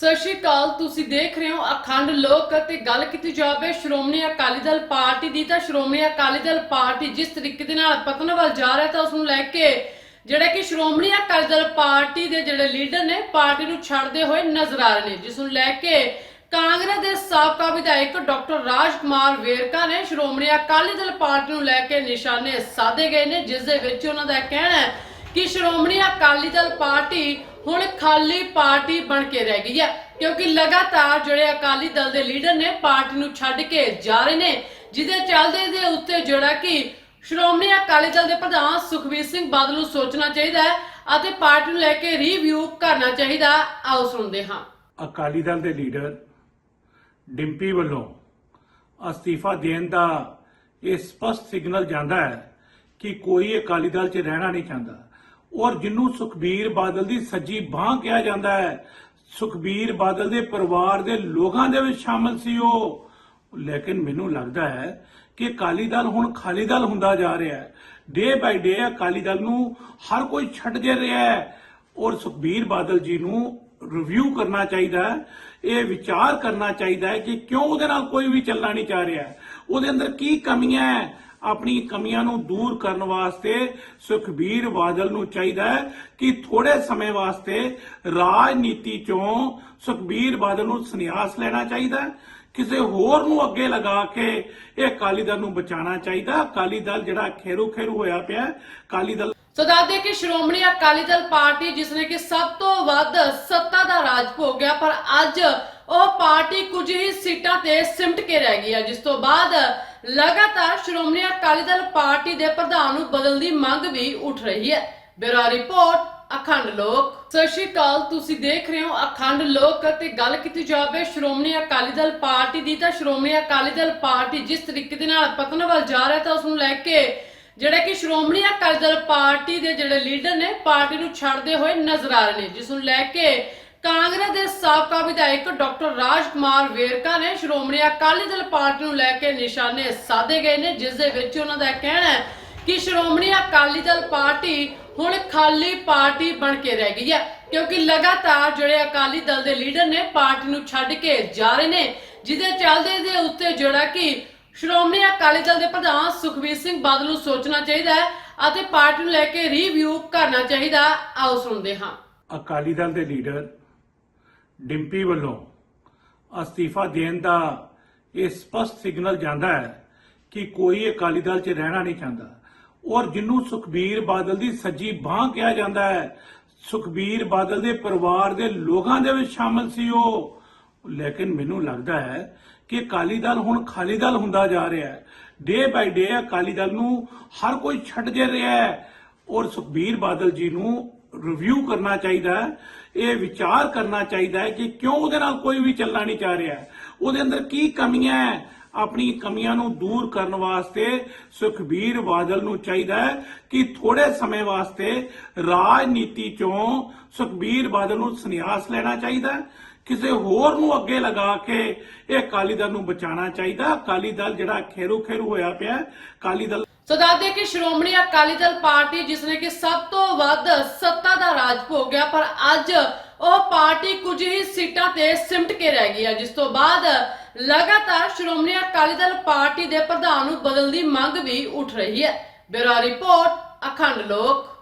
ਸਤਿ ਸ਼੍ਰੀ ਅਕਾਲ, ਤੁਸੀਂ ਦੇਖ ਰਹੇ ਹੋ ਅਖੰਡ ਲੋਕ ਅਤੇ ਗੱਲ ਕੀਤੀ ਜਾਵੇ ਸ਼੍ਰੋਮਣੀ ਅਕਾਲੀ ਦਲ ਪਾਰਟੀ ਦੀ, ਤਾਂ ਸ਼੍ਰੋਮਣੀ ਅਕਾਲੀ ਦਲ ਪਾਰਟੀ ਜਿਸ ਤਰੀਕੇ ਦੇ ਨਾਲ ਪਤਨ ਵੱਲ ਜਾ ਰਿਹਾ, ਤਾਂ ਉਸ ਨੂੰ ਲੈ ਕੇ ਜਿਹੜਾ ਕਿ ਸ਼੍ਰੋਮਣੀ ਅਕਾਲੀ ਦਲ ਪਾਰਟੀ ਦੇ ਜਿਹੜੇ ਲੀਡਰ ਨੇ, ਪਾਰਟੀ ਨੂੰ ਛੱਡਦੇ ਹੋਏ ਨਜ਼ਰ ਆ ਰਹੇ ਨੇ, ਜਿਸ ਨੂੰ ਲੈ ਕੇ ਕਾਂਗਰਸ ਦੇ ਸਾਬਕਾ ਵਿਧਾਇਕ ਡਾਕਟਰ ਰਾਜ ਕੁਮਾਰ ਵੇਰਕਾ ਨੇ ਸ਼੍ਰੋਮਣੀ ਅਕਾਲੀ ਦਲ ਪਾਰਟੀ ਨੂੰ ਲੈ ਕੇ ਨਿਸ਼ਾਨੇ ਸਾਧੇ ਗਏ ਨੇ, ਜਿਸ ਦੇ ਵਿੱਚ ਉਹਨਾਂ ਦਾ ਕਹਿਣਾ ਹੈ ਕਿ ਸ਼੍ਰੋਮਣੀ ਅਕਾਲੀ ਦਲ ਪਾਰਟੀ ਹੁਣ ਖਾਲੀ ਪਾਰਟੀ ਬਣ ਕੇ ਰਹਿ ਗਈ ਹੈ ਕਿਉਂਕਿ ਲਗਾਤਾਰ ਜਿਹੜੇ ਅਕਾਲੀ ਦਲ ਦੇ ਲੀਡਰ ਨੇ ਪਾਰਟੀ ਨੂੰ ਛੱਡ ਕੇ ਜਾ ਰਹੇ ਨੇ, ਜਿਹਦੇ ਚੱਲਦੇ ਦੇ ਉੱਤੇ ਜਿਹੜਾ ਕਿ ਸ਼੍ਰੋਮਣੀ ਅਕਾਲੀ ਦਲ ਦੇ ਪ੍ਰਧਾਨ ਸੁਖਬੀਰ ਸਿੰਘ ਬਾਦਲ ਨੂੰ ਸੋਚਣਾ ਚਾਹੀਦਾ ਹੈ ਅਤੇ ਪਾਰਟੀ ਨੂੰ ਲੈ ਕੇ ਰਿਵਿਊ ਕਰਨਾ ਚਾਹੀਦਾ, ਆਓ ਸੁਣਦੇ ਹਾਂ। ਅਕਾਲੀ ਦਲ ਦੇ ਲੀਡਰ ਡਿੰਪੀ ਵੱਲੋਂ ਅਸਤੀਫਾ ਦੇਣ ਦਾ ਇਹ ਸਪਸ਼ਟ ਸਿਗਨਲ ਜਾਂਦਾ ਹੈ ਕਿ ਕੋਈ ਅਕਾਲੀ ਦਲ 'ਚ ਰਹਿਣਾ ਨਹੀਂ ਚਾਹੁੰਦਾ। ਔਰ ਜਿਹਨੂੰ ਸੁਖਬੀਰ ਬਾਦਲ ਦੀ ਸੱਜੀ ਬਾਹ ਕਿਹਾ ਜਾਂਦਾ ਹੈ, ਸੁਖਬੀਰ ਬਾਦਲ ਦੇ ਪਰਿਵਾਰ ਦੇ ਲੋਕਾਂ ਦੇ ਵਿੱਚ ਸ਼ਾਮਲ ਸੀ ਉਹ। ਲੇਕਿਨ ਮੈਨੂੰ ਲੱਗਦਾ ਹੈ ਕਿ ਅਕਾਲੀ ਦਲ ਹੁਣ ਖਾਲੀ ਦਲ ਹੁੰਦਾ ਜਾ ਰਿਹਾ ਹੈ। ਡੇ ਬਾਈ ਡੇ ਅਕਾਲੀ ਦਲ ਨੂੰ ਹਰ ਕੋਈ ਛੱਡ ਦੇ ਰਿਹਾ ਹੈ ਔਰ ਸੁਖਬੀਰ ਬਾਦਲ ਜੀ ਨੂੰ ਰਿਵਿਊ ਕਰਨਾ ਚਾਹੀਦਾ ਹੈ, ਇਹ ਵਿਚਾਰ ਕਰਨਾ ਚਾਹੀਦਾ ਹੈ ਕਿ ਕਿਉਂ ਉਹਦੇ ਨਾਲ ਕੋਈ ਵੀ ਚੱਲਣਾ ਨਹੀਂ ਚਾਹ ਰਿਹਾ ਉਹਦੇ ਅੰਦਰ ਕੀ ਕਮੀਆਂ ਹੈ ਆਪਣੀ ਕਮੀਆਂ ਨੂੰ ਦੂਰ ਕਰਨ ਵਾਸਤੇ ਸੁਖਬੀਰ ਬਾਦਲ ਨੂੰ ਚਾਹੀਦਾ ਹੈ ਕਿ ਥੋੜੇ ਸਮੇਂ ਵਾਸਤੇ ਰਾਜਨੀਤੀ ਚੋਂ ਸੁਖਬੀਰ ਬਾਦਲ ਨੂੰ ਸੰਨਿਆਸ ਲੈਣਾ ਚਾਹੀਦਾ ਹੈ। ਕਿਸੇ ਹੋਰ ਨੂੰ ਅੱਗੇ ਲਗਾ ਕੇ ਇਹ ਅਕਾਲੀ ਦਲ ਨੂੰ ਬਚਾਉਣਾ ਚਾਹੀਦਾ ਅਕਾਲੀ ਦਲ ਜਿਹੜਾ ਖੇਰੂ ਖੇਰੂ ਹੋਇਆ ਪਿਆ ਅਕਾਲੀ ਦਲ ਸੋ ਦੱਸਦੇ ਕਿ ਸ਼੍ਰੋਮਣੀ ਅਕਾਲੀ ਦਲ ਪਾਰਟੀ, ਜਿਸ ਨੇ ਕਿ ਸਭ ਤੋਂ ਵੱਧ ਸੱਤਾ ਦਾ ਰਾਜ ਭੋਗਿਆ ਪਰ ਅੱਜ ਉਹ ਪਾਰਟੀ ਕੁਝ ਹੀ ਸੀਟਾਂ ਤੇ ਸਿਮਟ ਕੇ ਰਹਿ ਗਈ ਹੈ, ਜਿਸ ਤੋਂ ਬਾਅਦ ਲਗਾਤਾਰ ਸ਼੍ਰੋਮਣੀ ਅਕਾਲੀ ਦਲ ਪਾਰਟੀ ਦੇ ਪ੍ਰਧਾਨ ਨੂੰ ਬਦਲਣ ਦੀ ਮੰਗ ਵੀ ਉੱਠ ਰਹੀ ਹੈ। ਬਿਊਰੋ ਰਿਪੋਰਟ, ਅਖੰਡ ਲੋਕ। ਸਤਿ ਸ਼੍ਰੀ ਅਕਾਲ, ਤੁਸੀਂ ਦੇਖ ਰਹੇ ਹੋ ਅਖੰਡ ਲੋਕ ਅਤੇ ਗੱਲ ਕੀਤੀ ਜਾਵੇ ਸ਼੍ਰੋਮਣੀ ਅਕਾਲੀ ਦਲ ਪਾਰਟੀ ਦੀ, ਤਾਂ ਸ਼੍ਰੋਮਣੀ ਅਕਾਲੀ ਦਲ ਪਾਰਟੀ ਜਿਸ ਤਰੀਕੇ ਦੇ ਨਾਲ ਪਤਨ ਵੱਲ ਜਾ ਰਿਹਾ, ਤਾਂ ਉਸ ਨੂੰ ਲੈ ਕੇ ਜਿਹੜੇ ਕਿ ਸ਼੍ਰੋਮਣੀ ਅਕਾਲੀ ਦਲ ਪਾਰਟੀ ਦੇ ਜਿਹੜੇ ਲੀਡਰ ਨੇ, ਪਾਰਟੀ ਨੂੰ ਛੱਡਦੇ ਹੋਏ ਨਜ਼ਰ ਆ ਰਹੇ ਨੇ, ਜਿਸ ਨੂੰ ਲੈ ਕੇ ਕਾਂਗਰਸ ਦੇ ਸਾਬਕਾ ਵਿਧਾਇਕ ਡਾਕਟਰ ਰਾਜ ਕੁਮਾਰ ਵੇਰਕਾ ਨੇ ਸ਼੍ਰੋਮਣੀ ਅਕਾਲੀ ਦਲ ਪਾਰਟੀ ਨੂੰ ਲੈ ਕੇ ਨਿਸ਼ਾਨੇ ਸਾਧੇ ਗਏ ਨੇ, ਜਿਸ ਦੇ ਵਿੱਚ ਉਹਨਾਂ ਦਾ ਕਹਿਣਾ ਹੈ ਕਿ ਸ਼੍ਰੋਮਣੀ ਅਕਾਲੀ ਦਲ ਪਾਰਟੀ ਹੁਣ ਖਾਲੀ ਪਾਰਟੀ ਬਣ ਕੇ ਰਹਿ ਗਈ ਹੈ, ਕਿਉਂਕਿ ਲਗਾਤਾਰ ਜਿਹੜੇ ਅਕਾਲੀ ਦਲ ਦੇ ਲੀਡਰ ਨੇ ਪਾਰਟੀ ਨੂੰ ਛੱਡ ਕੇ ਜਾ ਰਹੇ ਨੇ, ਜਿਹਦੇ ਚੱਲਦੇ ਦੇ ਉੱਤੇ ਜਿਹੜਾ ਕਿ ਸ਼੍ਰੋਮਣੀ ਅਕਾਲੀ ਦਲ ਦੇ ਪ੍ਰਧਾਨ ਸੁਖਬੀਰ ਸਿੰਘ ਬਾਦਲ ਨੂੰ ਸੋਚਣਾ ਚਾਹੀਦਾ ਹੈ ਅਤੇ ਪਾਰਟੀ ਨੂੰ ਲੈ ਕੇ ਰਿਵਿਊ ਕਰਨਾ ਚਾਹੀਦਾ। ਆਓ ਸੁਣਦੇ ਹਾਂ। ਅਕਾਲੀ ਦਲ ਦੇ ਲੀਡਰ ਡਿੰਪੀ ਵੱਲੋਂ ਅਸਤੀਫਾ ਦੇਣ ਦਾ ਇਹ ਸਪਸ਼ਟ ਸਿਗਨਲ ਜਾਂਦਾ ਹੈ ਕਿ ਕੋਈ ਅਕਾਲੀ ਦਲ 'ਚ ਰਹਿਣਾ ਨਹੀਂ ਚਾਹੁੰਦਾ। ਔਰ ਜਿਹਨੂੰ ਸੁਖਬੀਰ ਬਾਦਲ ਦੀ ਸੱਜੀ ਬਾਹ ਕਿਹਾ ਜਾਂਦਾ ਹੈ, ਸੁਖਬੀਰ ਬਾਦਲ ਦੇ ਪਰਿਵਾਰ ਦੇ ਲੋਕਾਂ ਦੇ ਵਿੱਚ ਸ਼ਾਮਲ ਸੀ ਉਹ। ਲੇਕਿਨ ਮੈਨੂੰ ਲੱਗਦਾ ਹੈ ਕਿ ਅਕਾਲੀ ਦਲ ਹੁਣ ਖਾਲੀ ਦਲ ਹੁੰਦਾ ਜਾ ਰਿਹਾ ਹੈ। ਡੇ ਬਾਈ ਡੇ ਅਕਾਲੀ ਦਲ ਨੂੰ ਹਰ ਕੋਈ ਛੱਡ ਦੇ ਰਿਹਾ ਹੈ। ਔਰ ਸੁਖਬੀਰ ਬਾਦਲ ਜੀ ਨੂੰ ਰਿਵਿਊ ਕਰਨਾ ਚਾਹੀਦਾ ਹੈ, ਇਹ ਵਿਚਾਰ ਕਰਨਾ ਚਾਹੀਦਾ ਹੈ ਕਿ ਕਿਉਂ ਉਹਦੇ ਨਾਲ ਕੋਈ ਵੀ ਚੱਲਣਾ ਨਹੀਂ ਚਾਹ ਰਿਹਾ। ਉਹਦੇ ਅੰਦਰ ਕੀ ਕਮੀਆਂ ਹੈ, ਆਪਣੀ ਕਮੀਆਂ ਨੂੰ ਦੂਰ ਕਰਨ ਵਾਸਤੇ ਸੁਖਬੀਰ ਬਾਦਲ ਨੂੰ ਚਾਹੀਦਾ ਹੈ ਕਿ ਥੋੜੇ ਸਮੇਂ ਵਾਸਤੇ ਰਾਜਨੀਤੀ ਚੋਂ ਸੁਖਬੀਰ ਬਾਦਲ ਨੂੰ ਸੰਨਿਆਸ ਲੈਣਾ ਚਾਹੀਦਾ ਹੈ। ਕਿਸੇ ਹੋਰ ਨੂੰ ਅੱਗੇ ਲਗਾ ਕੇ ਇਹ ਅਕਾਲੀ ਦਲ ਨੂੰ ਬਚਾਉਣਾ ਚਾਹੀਦਾ। ਅਕਾਲੀ ਦਲ ਜਿਹੜਾ ਖੇਰੂ ਖੇਰੂ ਹੋਇਆ ਪਿਆ ਅਕਾਲੀ ਦਲ ਸੋ ਦੱਸਦੇ ਕਿ ਸ਼੍ਰੋਮਣੀ ਅਕਾਲੀ ਦਲ ਪਾਰਟੀ ਜਿਸ ਨੇ ਕਿ ਸਭ ਤੋਂ ਵੱਧ ਸੱਤਾ ਦਾ ਰਾਜ ਭੋਗਿਆ, ਪਰ ਅੱਜ ਉਹ ਪਾਰਟੀ ਕੁਝ ਹੀ ਸੀਟਾਂ ਤੇ ਸਿਮਟ ਕੇ ਰਹਿ ਗਈ ਹੈ, ਜਿਸ ਤੋਂ ਬਾਅਦ ਲਗਾਤਾਰ ਸ਼੍ਰੋਮਣੀ ਅਕਾਲੀ ਦਲ ਪਾਰਟੀ ਦੇ ਪ੍ਰਧਾਨ ਨੂੰ ਬਦਲਣ ਦੀ ਮੰਗ ਵੀ ਉੱਠ ਰਹੀ ਹੈ। ਬਿਊਰੋ ਰਿਪੋਰਟ, ਅਖੰਡ ਲੋਕ।